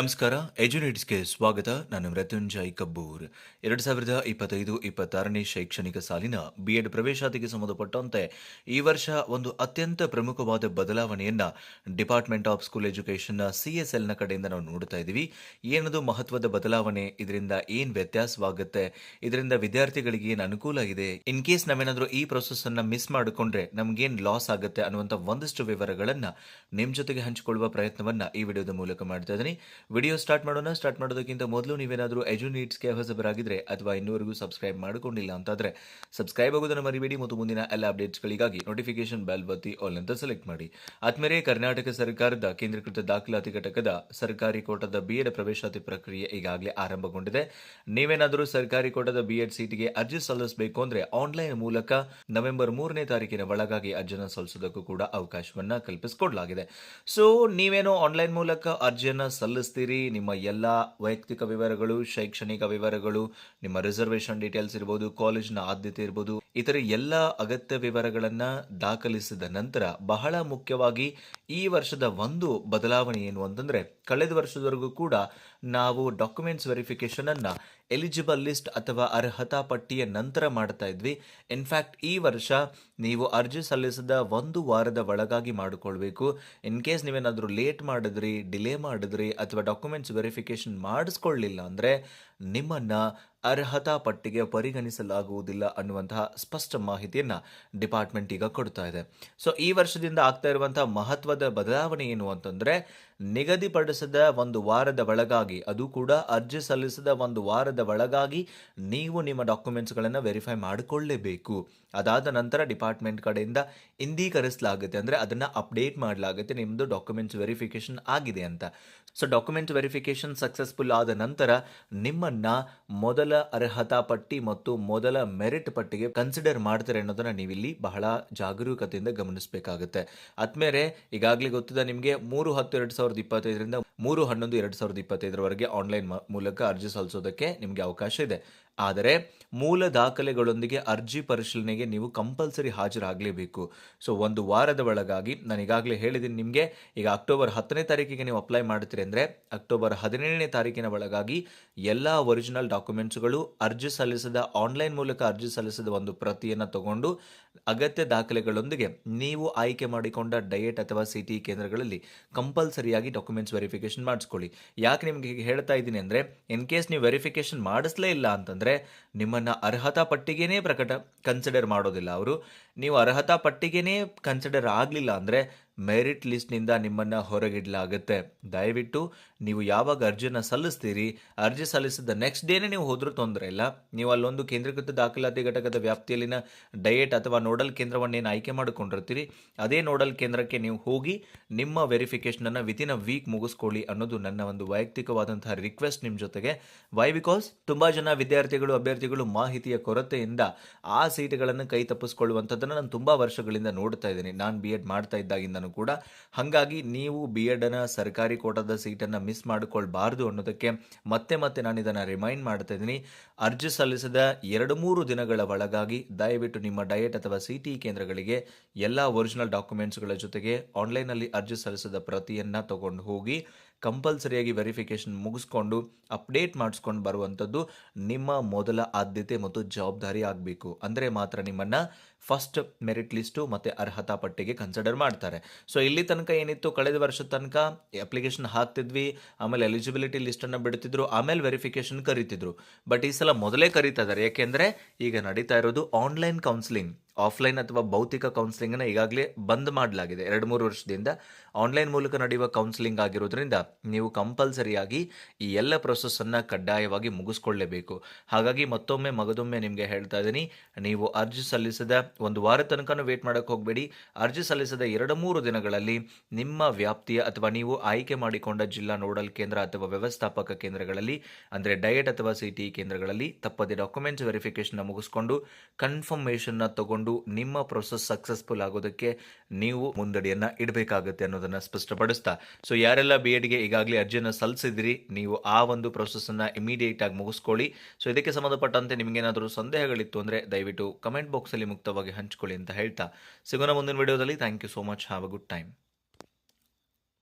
ನಮಸ್ಕಾರ, ಎಜುನೇಟ್ಸ್ಗೆ ಸ್ವಾಗತ. ನಾನು ಮೃತ್ಯುಂಜಯ್ ಕಬ್ಬೂರ್. ಎರಡು ಸಾವಿರದ ಇಪ್ಪತ್ತೈದು, ಇಪ್ಪತ್ತಾರನೇ ಶೈಕ್ಷಣಿಕ ಸಾಲಿನ ಬಿಎಡ್ ಪ್ರವೇಶಾತಿಗೆ ಸಂಬಂಧಪಟ್ಟಂತೆ ಈ ವರ್ಷ ಒಂದು ಅತ್ಯಂತ ಪ್ರಮುಖವಾದ ಬದಲಾವಣೆಯನ್ನ ಡಿಪಾರ್ಟ್ಮೆಂಟ್ ಆಫ್ ಸ್ಕೂಲ್ ಎಜುಕೇಷನ್ನ ಸಿಎಸ್ಎಲ್ನ ಎಸ್ ಎಲ್ನ ಕಡೆಯಿಂದ ನಾವು ನೋಡ್ತಾ ಇದ್ದೀವಿ. ಏನದು ಮಹತ್ವದ ಬದಲಾವಣೆ? ಇದರಿಂದ ಏನ್ ವ್ಯತ್ಯಾಸವಾಗುತ್ತೆ? ಇದರಿಂದ ವಿದ್ಯಾರ್ಥಿಗಳಿಗೆ ಏನು ಅನುಕೂಲ ಇದೆ? ಇನ್ ಕೇಸ್ ನಾವೇನಾದರೂ ಈ ಪ್ರೊಸೆಸ್ ಅನ್ನ ಮಿಸ್ ಮಾಡಿಕೊಂಡ್ರೆ ನಮ್ಗೇನು ಲಾಸ್ ಆಗುತ್ತೆ ಅನ್ನುವಂಥ ಒಂದಷ್ಟು ವಿವರಗಳನ್ನು ನಿಮ್ಮ ಜೊತೆಗೆ ಹಂಚಿಕೊಳ್ಳುವ ಪ್ರಯತ್ನವನ್ನು ಈ ವಿಡಿಯೋದ ಮೂಲಕ ಮಾಡ್ತಾ ಇದ್ದೀನಿ. ವಿಡಿಯೋ ಸ್ಟಾರ್ಟ್ ಮಾಡೋಣ. ಸ್ಟಾರ್ಟ್ ಮಾಡೋದಕ್ಕಿಂತ ಮೊದಲು ನೀವೇನಾದರೂ ಎಜು ನೀಡ್ಸ್ಗೆ ಹೊಸಬರಾಗಿದ್ದರೆ ಅಥವಾ ಇನ್ನೂವರೆಗೂ ಸಬ್ಸ್ಕ್ರೈಬ್ ಮಾಡಿಕೊಂಡಿಲ್ಲ ಅಂತಾದರೆ ಸಬ್ಸ್ಕ್ರೈಬ್ ಆಗೋದನ್ನು ಮರಿಬೇಡಿ. ಮತ್ತು ಮುಂದಿನ ಎಲ್ಲ ಅಪ್ಡೇಟ್ಸ್ಗಳಿಗಾಗಿ ನೋಟಿಫಿಕೇಶನ್ ಬೆಲ್ ಬತ್ತಿ ಆಲ್ ಅಂತ ಸೆಲೆಕ್ಟ್ ಮಾಡಿ. ಆದ್ಮೇಲೆ ಕರ್ನಾಟಕ ಸರ್ಕಾರದ ಕೇಂದ್ರೀಕೃತ ದಾಖಲಾತಿ ಘಟಕದ ಸರ್ಕಾರಿ ಕೋಟದ ಬಿ ಎಡ್ ಪ್ರವೇಶಾತಿ ಪ್ರಕ್ರಿಯೆ ಈಗಾಗಲೇ ಆರಂಭಗೊಂಡಿದೆ. ನೀವೇನಾದರೂ ಸರ್ಕಾರಿ ಕೋಟದ ಬಿ ಎಡ್ ಸೀಟ್ಗೆ ಅರ್ಜಿ ಸಲ್ಲಿಸಬೇಕು ಅಂದ್ರೆ ಆನ್ಲೈನ್ ಮೂಲಕ ನವೆಂಬರ್ ಮೂರನೇ ತಾರೀಕಿನ ಒಳಗಾಗಿ ಅರ್ಜಿಯನ್ನು ಸಲ್ಲಿಸೋದಕ್ಕೂ ಕೂಡ ಅವಕಾಶವನ್ನ ಕಲ್ಪಿಸಿಕೊಡಲಾಗಿದೆ. ಸೊ ನೀವೇನೋ ಆನ್ಲೈನ್ ಮೂಲಕ ಅರ್ಜಿಯನ್ನು ಸಲ್ಲಿಸ್ತೀರಿ ನಿಮ್ಮ ಎಲ್ಲ ವೈಯಕ್ತಿಕ ವಿವರಗಳು ಶೈಕ್ಷಣಿಕ ವಿವರಗಳು ನಿಮ್ಮ ರಿಸರ್ವೇಶನ್ ಡೀಟೇಲ್ಸ್ ಇರ್ಬೋದು ಕಾಲೇಜ್ನ ಆದ್ಯತೆ ಇರ್ಬೋದು ಇತರ ಎಲ್ಲ ಅಗತ್ಯ ವಿವರಗಳನ್ನು ದಾಖಲಿಸಿದ ನಂತರ ಬಹಳ ಮುಖ್ಯವಾಗಿ ಈ ವರ್ಷದ ಒಂದು ಬದಲಾವಣೆ ಏನು ಅಂತಂದರೆ ಕಳೆದ ವರ್ಷದವರೆಗೂ ಕೂಡ ನಾವು ಡಾಕ್ಯುಮೆಂಟ್ಸ್ ವೆರಿಫಿಕೇಷನನ್ನು ಎಲಿಜಿಬಲ್ ಲಿಸ್ಟ್ ಅಥವಾ ಅರ್ಹತಾ ಪಟ್ಟಿಯ ನಂತರ ಮಾಡ್ತಾ ಇದ್ವಿ. ಇನ್ಫ್ಯಾಕ್ಟ್ ಈ ವರ್ಷ ನೀವು ಅರ್ಜಿ ಸಲ್ಲಿಸಿದ ಒಂದು ವಾರದ ಒಳಗಾಗಿ ಮಾಡಿಕೊಳ್ಬೇಕು. ಇನ್ ಕೇಸ್ ನೀವೇನಾದರೂ ಲೇಟ್ ಮಾಡಿದ್ರಿ ಡಿಲೇ ಮಾಡಿದ್ರಿ ಅಥವಾ ಡಾಕ್ಯುಮೆಂಟ್ಸ್ ವೆರಿಫಿಕೇಶನ್ ಮಾಡಿಸ್ಕೊಳ್ಳಿಲ್ಲ ಅಂದರೆ ನಿಮ್ಮನ್ನ ಅರ್ಹತಾ ಪಟ್ಟಿಗೆ ಪರಿಗಣಿಸಲಾಗುವುದಿಲ್ಲ ಅನ್ನುವಂತಹ ಸ್ಪಷ್ಟ ಮಾಹಿತಿಯನ್ನು ಡಿಪಾರ್ಟ್ಮೆಂಟ್ ಈಗ ಕೊಡ್ತಾ ಇದೆ. ಸೊ ಈ ವರ್ಷದಿಂದ ಆಗ್ತಾ ಇರುವಂತಹ ಮಹತ್ವದ ಬದಲಾವಣೆ ಏನು ಅಂತಂದ್ರೆ, ನಿಗದಿಪಡಿಸಿದ ಒಂದು ವಾರದ ಒಳಗಾಗಿ, ಅದು ಕೂಡ ಅರ್ಜಿ ಸಲ್ಲಿಸಿದ ಒಂದು ವಾರದ ಒಳಗಾಗಿ ನೀವು ನಿಮ್ಮ ಡಾಕ್ಯುಮೆಂಟ್ಸ್ಗಳನ್ನು ವೆರಿಫೈ ಮಾಡಿಕೊಳ್ಳೇಬೇಕು. ಅದಾದ ನಂತರ ಡಿಪಾರ್ಟ್ಮೆಂಟ್ ಕಡೆಯಿಂದ ಇಂದೀಕರಿಸಲಾಗುತ್ತೆ. ಅಂದರೆ ಅದನ್ನು ಅಪ್ಡೇಟ್ ಮಾಡಲಾಗುತ್ತೆ ನಿಮ್ಮದು ಡಾಕ್ಯುಮೆಂಟ್ಸ್ ವೆರಿಫಿಕೇಶನ್ ಆಗಿದೆ ಅಂತ. ಸೊ ಡಾಕ್ಯುಮೆಂಟ್ ವೆರಿಫಿಕೇಶನ್ ಸಕ್ಸಸ್ಫುಲ್ ಆದ ನಂತರ ನಿಮ್ಮನ್ನ ಮೊದಲ ಅರ್ಹತಾ ಪಟ್ಟಿ ಮತ್ತು ಮೊದಲ ಮೆರಿಟ್ ಪಟ್ಟಿಗೆ ಕನ್ಸಿಡರ್ ಮಾಡ್ತಾರೆ ಅನ್ನೋದನ್ನ ನೀವಿಲ್ಲಿ ಬಹಳ ಜಾಗರೂಕತೆಯಿಂದ ಗಮನಿಸಬೇಕಾಗುತ್ತೆ. ಆದ್ಮೇಲೆ ಈಗಾಗಲೇ ಗೊತ್ತಿದೆ ನಿಮಗೆ ಮೂರು ಹತ್ತು ಎರಡು ಸಾವಿರದ ಇಪ್ಪತ್ತೈದರಿಂದ ಮೂರು ಹನ್ನೊಂದು ಎರಡು ಸಾವಿರದ ಇಪ್ಪತ್ತೈದರವರೆಗೆ ಆನ್ಲೈನ್ ಮೂಲಕ ಅರ್ಜಿ ಸಲ್ಲಿಸೋದಕ್ಕೆ ನಿಮಗೆ ಅವಕಾಶ ಇದೆ. ಆದರೆ ಮೂಲ ದಾಖಲೆಗಳೊಂದಿಗೆ ಅರ್ಜಿ ಪರಿಶೀಲನೆಗೆ ನೀವು ಕಂಪಲ್ಸರಿ ಹಾಜರಾಗಲೇಬೇಕು. ಸೊ ಒಂದು ವಾರದ ಒಳಗಾಗಿ ನಾನು ಈಗಾಗಲೇ ಹೇಳಿದ್ದೀನಿ ನಿಮಗೆ, ಈಗ ಅಕ್ಟೋಬರ್ ಹತ್ತನೇ ತಾರೀಕಿಗೆ ನೀವು ಅಪ್ಲೈ ಮಾಡ್ತೀರಿ ಅಂದರೆ ಅಕ್ಟೋಬರ್ ಹದಿನೇಳನೇ ತಾರೀಕಿನ ಒಳಗಾಗಿ ಎಲ್ಲ ಒರಿಜಿನಲ್ ಡಾಕ್ಯುಮೆಂಟ್ಸ್ಗಳು ಅರ್ಜಿ ಸಲ್ಲಿಸಿದ, ಆನ್ಲೈನ್ ಮೂಲಕ ಅರ್ಜಿ ಸಲ್ಲಿಸಿದ ಒಂದು ಪ್ರತಿಯನ್ನು ತಗೊಂಡು ಅಗತ್ಯ ದಾಖಲೆಗಳೊಂದಿಗೆ ನೀವು ಆಯ್ಕೆ ಮಾಡಿಕೊಂಡ ಡಯೆಟ್ ಅಥವಾ ಸಿ ಟಿ ಕೇಂದ್ರಗಳಲ್ಲಿ ಕಂಪಲ್ಸರಿಯಾಗಿ ಡಾಕ್ಯುಮೆಂಟ್ಸ್ ವೆರಿಫಿಕೇಶನ್ ಮಾಡಿಸ್ಕೊಳ್ಳಿ. ಯಾಕೆ ನಿಮಗೆ ಹೇಳ್ತಾ ಇದ್ದೀನಿ ಅಂದರೆ, ಇನ್ ಕೇಸ್ ನೀವು ವೆರಿಫಿಕೇಶನ್ ಮಾಡಿಸ್ಲೇ ಇಲ್ಲ ಅಂತಂದರೆ, ನಿಮ್ಮನ್ನು ಅರ್ಹತಾ ಪಟ್ಟಿಗೆನೇ ಪ್ರಕಟ ಕನ್ಸಿಡರ್ ಮಾಡೋದಿಲ್ಲ ಅವರು. ನೀವು ಅರ್ಹತಾ ಪಟ್ಟಿಗೆನೇ ಕನ್ಸಿಡರ್ ಆಗಲಿಲ್ಲ ಅಂದರೆ ಮೆರಿಟ್ ಲಿಸ್ಟ್ನಿಂದ ನಿಮ್ಮನ್ನು ಹೊರಗಿಡಲಾಗುತ್ತೆ. ದಯವಿಟ್ಟು ನೀವು ಯಾವಾಗ ಅರ್ಜಿನ ಸಲ್ಲಿಸ್ತೀರಿ, ಅರ್ಜಿ ಸಲ್ಲಿಸಿದ ನೆಕ್ಸ್ಟ್ ಡೇನೇ ನೀವು ಹೋದರೂ ತೊಂದರೆ ಇಲ್ಲ. ನೀವು ಅಲ್ಲೊಂದು ಕೇಂದ್ರೀಕೃತ ದಾಖಲಾತಿ ಘಟಕದ ವ್ಯಾಪ್ತಿಯಲ್ಲಿನ ಡಯೆಟ್ ಅಥವಾ ನೋಡಲ್ ಕೇಂದ್ರವನ್ನೇನು ಆಯ್ಕೆ ಮಾಡಿಕೊಂಡಿರ್ತೀರಿ, ಅದೇ ನೋಡಲ್ ಕೇಂದ್ರಕ್ಕೆ ನೀವು ಹೋಗಿ ನಿಮ್ಮ ವೆರಿಫಿಕೇಶನನ್ನು ವಿತಿನ್ ಅ ವೀಕ್ ಮುಗಿಸ್ಕೊಳ್ಳಿ ಅನ್ನೋದು ನನ್ನ ಒಂದು ವೈಯಕ್ತಿಕವಾದಂತಹ ರಿಕ್ವೆಸ್ಟ್ ನಿಮ್ಮ ಜೊತೆಗೆ. ವೈ ಬಿಕಾಸ್ ತುಂಬ ಜನ ವಿದ್ಯಾರ್ಥಿಗಳು, ಅಭ್ಯರ್ಥಿಗಳು ಮಾಹಿತಿಯ ಕೊರತೆಯಿಂದ ಆ ಸೀಟ್ಗಳನ್ನು ಕೈ ತಪ್ಪಿಸ್ಕೊಳ್ಳುವಂಥದ್ದನ್ನು ನಾನು ತುಂಬ ವರ್ಷಗಳಿಂದ ನೋಡ್ತಾ ಇದ್ದೀನಿ. ನಾನು ಬಿ ಎಡ್ ಮಾಡ್ತಾ ಇದ್ದಾಗಿಂದನೂ ಕೂಡ. ಹಾಗಾಗಿ ನೀವು ಬಿ ಎಡನ್ನು ಸರ್ಕಾರಿ ಕೋಟದ ಸೀಟನ್ನು ಮಿಸ್ ಮಾಡಿಕೊಳ್ಬಾರ್ದು ಅನ್ನೋದಕ್ಕೆ ಮತ್ತೆ ಮತ್ತೆ ನಾನು ಇದನ್ನು ರಿಮೈಂಡ್ ಮಾಡ್ತಾ ಇದ್ದೀನಿ. ಅರ್ಜಿ ಸಲ್ಲಿಸಿದ ಎರಡು ಮೂರು ದಿನಗಳ ಒಳಗಾಗಿ ದಯವಿಟ್ಟು ನಿಮ್ಮ ಡಯಟ್ ಅಥವಾ ಸಿ ಟಿ ಕೇಂದ್ರಗಳಿಗೆ ಎಲ್ಲ ಒರಿಜಿನಲ್ ಡಾಕ್ಯುಮೆಂಟ್ಸ್ಗಳ ಜೊತೆಗೆ ಆನ್ಲೈನಲ್ಲಿ ಅರ್ಜಿ ಸಲ್ಲಿಸಿದ ಪ್ರತಿಯನ್ನು ತಗೊಂಡು ಹೋಗಿ ಕಂಪಲ್ಸರಿಯಾಗಿ ವೆರಿಫಿಕೇಶನ್ ಮುಗಿಸ್ಕೊಂಡು ಅಪ್ಡೇಟ್ ಮಾಡಿಸ್ಕೊಂಡು ಬರುವಂಥದ್ದು ನಿಮ್ಮ ಮೊದಲ ಆದ್ಯತೆ ಮತ್ತು ಜವಾಬ್ದಾರಿ ಆಗಬೇಕು. ಅಂದರೆ ಮಾತ್ರ ನಿಮ್ಮನ್ನು ಫಸ್ಟ್ ಮೆರಿಟ್ ಲಿಸ್ಟು ಮತ್ತು ಅರ್ಹತಾ ಪಟ್ಟಿಗೆ ಕನ್ಸಿಡರ್ ಮಾಡ್ತಾರೆ. ಸೊ ಇಲ್ಲಿ ತನಕ ಏನಿತ್ತು? ಕಳೆದ ವರ್ಷದ ತನಕ ಅಪ್ಲಿಕೇಶನ್ ಹಾಕ್ತಿದ್ವಿ, ಆಮೇಲೆ ಎಲಿಜಿಬಿಲಿಟಿ ಲಿಸ್ಟನ್ನು ಬಿಡ್ತಿದ್ರು, ಆಮೇಲೆ ವೆರಿಫಿಕೇಶನ್ ಕರೀತಿದ್ರು. ಬಟ್ ಈ ಸಲ ಮೊದಲೇ ಕರೀತಾ ಇದ್ದಾರೆ ಯಾಕೆಂದರೆ ಈಗ ನಡೀತಾ ಇರೋದು ಆನ್ಲೈನ್ ಕೌನ್ಸಿಲಿಂಗ್ ಆಫ್ಲೈನ್ ಅಥವಾ ಭೌತಿಕ ಕೌನ್ಸಿಲಿಂಗನ್ನು ಈಗಾಗಲೇ ಬಂದ್ ಮಾಡಲಾಗಿದೆ. ಎರಡು ಮೂರು ವರ್ಷದಿಂದ ಆನ್ಲೈನ್ ಮೂಲಕ ನಡೆಯುವ ಕೌನ್ಸಿಲಿಂಗ್ ಆಗಿರೋದ್ರಿಂದ ನೀವು ಕಂಪಲ್ಸರಿಯಾಗಿ ಈ ಎಲ್ಲ ಪ್ರೊಸೆಸ್ಸನ್ನು ಕಡ್ಡಾಯವಾಗಿ ಮುಗಿಸ್ಕೊಳ್ಳೇಬೇಕು. ಹಾಗಾಗಿ ಮತ್ತೊಮ್ಮೆ ಮಗದೊಮ್ಮೆ ನಿಮಗೆ ಹೇಳ್ತಾ ಇದ್ದೀನಿ, ನೀವು ಅರ್ಜಿ ಸಲ್ಲಿಸದ ಒಂದು ವಾರ ತನಕನೂ ವೇಟ್ ಮಾಡೋಕ್ಕೆ ಹೋಗಬೇಡಿ. ಅರ್ಜಿ ಸಲ್ಲಿಸದ ಎರಡು ಮೂರು ದಿನಗಳಲ್ಲಿ ನಿಮ್ಮ ವ್ಯಾಪ್ತಿಯ ಅಥವಾ ನೀವು ಆಯ್ಕೆ ಮಾಡಿಕೊಂಡ ಜಿಲ್ಲಾ ನೋಡಲ್ ಕೇಂದ್ರ ಅಥವಾ ವ್ಯವಸ್ಥಾಪಕ ಕೇಂದ್ರಗಳಲ್ಲಿ, ಅಂದರೆ ಡಯಟ್ ಅಥವಾ ಸಿಟಿ ಕೇಂದ್ರಗಳಲ್ಲಿ ತಪ್ಪದೆ ಡಾಕ್ಯುಮೆಂಟ್ಸ್ ವೆರಿಫಿಕೇಶನ್ ಮುಗಿಸ್ಕೊಂಡು ಕನ್ಫರ್ಮೇಷನ್ನ ತಗೊಂಡು ನಿಮ್ಮ ಪ್ರೊಸೆಸ್ ಸಕ್ಸಸ್ಫುಲ್ ಆಗೋದಕ್ಕೆ ನೀವು ಮುಂದಡಿಯನ್ನ ಇಡಬೇಕಾಗುತ್ತೆ ಅನ್ನೋದನ್ನ ಸ್ಪಷ್ಟಪಡಿಸ್ತಾ. ಸೊ ಯಾರೆಲ್ಲ ಬಿ ಎಡ್ಗೆ ಈಗಾಗಲೇ ಅರ್ಜಿಯನ್ನು ಸಲ್ಲಿಸಿದ್ರಿ, ನೀವು ಆ ಒಂದು ಪ್ರೊಸೆಸ್ಸನ್ನು ಇಮಿಡಿಯೇಟ್ ಆಗಿ ಮುಗಿಸ್ಕೊಳ್ಳಿ. ಸೊ ಇದಕ್ಕೆ ಸಂಬಂಧಪಟ್ಟಂತೆ ನಿಮಗೇನಾದರೂ ಸಂದೇಹಗಳಿತ್ತು ಅಂದರೆ ದಯವಿಟ್ಟು ಕಮೆಂಟ್ ಬಾಕ್ಸಲ್ಲಿ ಮುಕ್ತವಾಗಿ ಹಂಚ್ಕೊಳ್ಳಿ ಅಂತ ಹೇಳ್ತಾ. ಸಿಗೋಣ ಮುಂದಿನ ವಿಡಿಯೋದಲ್ಲಿ thank you so much have a good time